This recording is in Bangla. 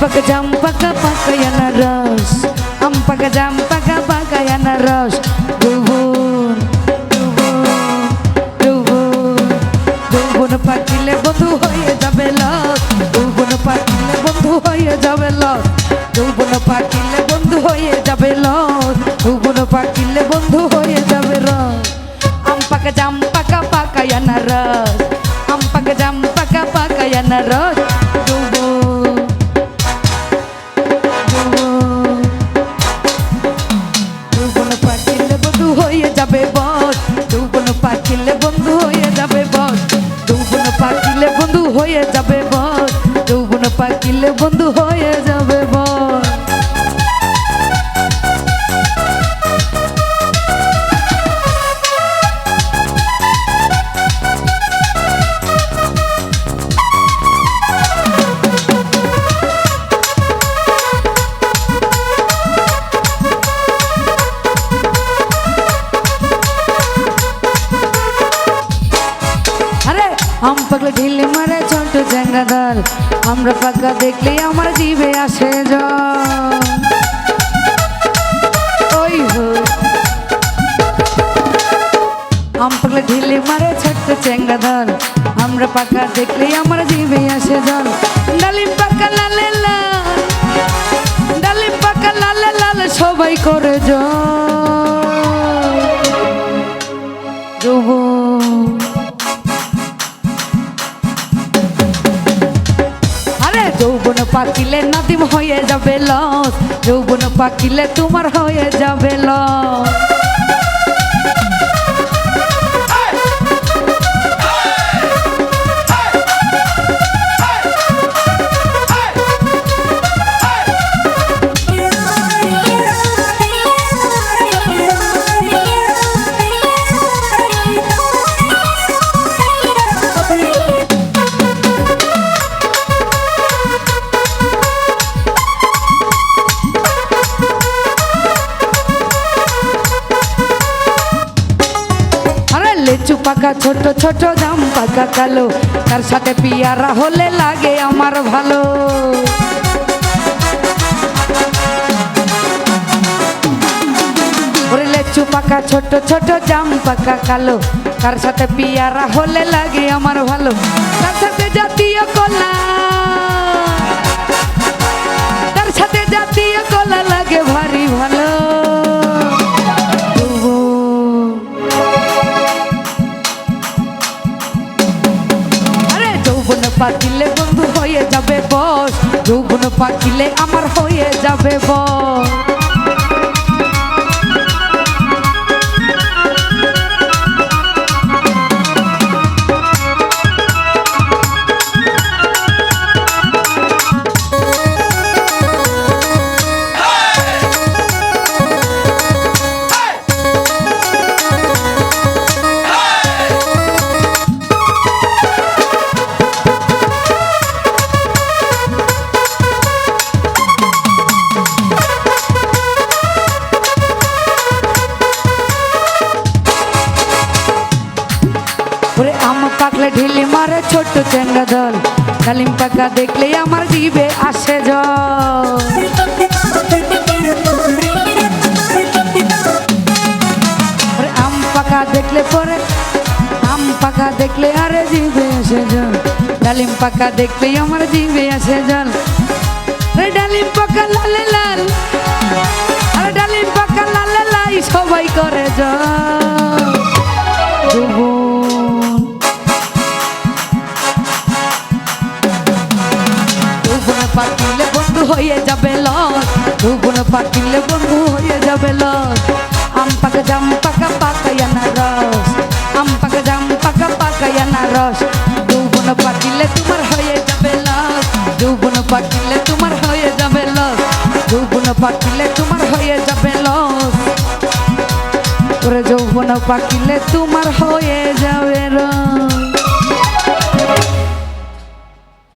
পাকায়ানা রস আম পাকা জাম পাকা পাকায়ানা রস যৌবন যৌবন যৌবন যৌবন পাকিলে বন্ধু হয়ে যাবে লস যৌবন পাকিলে বন্ধু হয়ে যাবে লস যৌবন পাকিলে বন্ধু হয়ে যাবে লস যৌবন পাকিলে বন্ধু হয়ে যাবে রস আম পাকা জাম পাকা পাকায়ানা রস আম পাকা হয়ে যাবে বস যৌবন পাকিলে বন্ধু হয়ে যাবে। আম পাগলে ঢিলে মারে ছোট চ্যাংরা দল আমরা পাকা দেখলে আমার জিভে আসে জল ওই হো আম পাগলে ঢিলে মারে ছোট্ট চ্যাংরা দল আমরা পাকা দেখলে আমার জিভে আসে জল ডালিম পাকা লালে লাল ডালিম পাকা লালে লাল সবাই করে জল যৌবন যৌবন পাকিলে নাদিম হয়ে যাবে লস যৌবন পাকিলে তোমার হয়ে যাবে লস পাকা ছোট ছোট জাম, পাকা কালো। তার সাথে পিয়ারা হলে লাগে আমার ভালো। লেচু পাকা ছোট ছোট জাম, পাকা কালো। তার সাথে পিয়ারা হলে লাগে আমার ভালো। তার সাথে জাতীয় কলা। পাকিলে বন্ধু হয়ে যাবে বস যৌবন পাকিলে আমার হয়ে যাবে বস। পাকলে ঢিলি মারে ছোট্ট চেঙ্গা দল। ডালিম পাকা দেখলে আমার জিবে আসে জল। আম পাকা দেখলে পরে, আম পাকা দেখলে আরে জিবে আসে জল। ডালিম পাকা দেখলে আমার জিবে আসে জল। ডালিম পাকা লালে লাল। পাকিলে বন্ধু হয়ে যাবে লস। যৌবন পাকিলে বন্ধু হয়ে যাবে লস। আম পাকা জাম পাকা পাকায়ানা রস। আম পাকা জাম পাকা পাকায়ানা রস। যৌবন পাকিলে তোমার হয়ে যাবে লস। যৌবন পাকিলে তোমার হয়ে যাবে লস। যৌবন পাকিলে তোমার হয়ে যাবে লস। ওরে যৌবন পাকিলে তোমার হয়ে যাবে রস।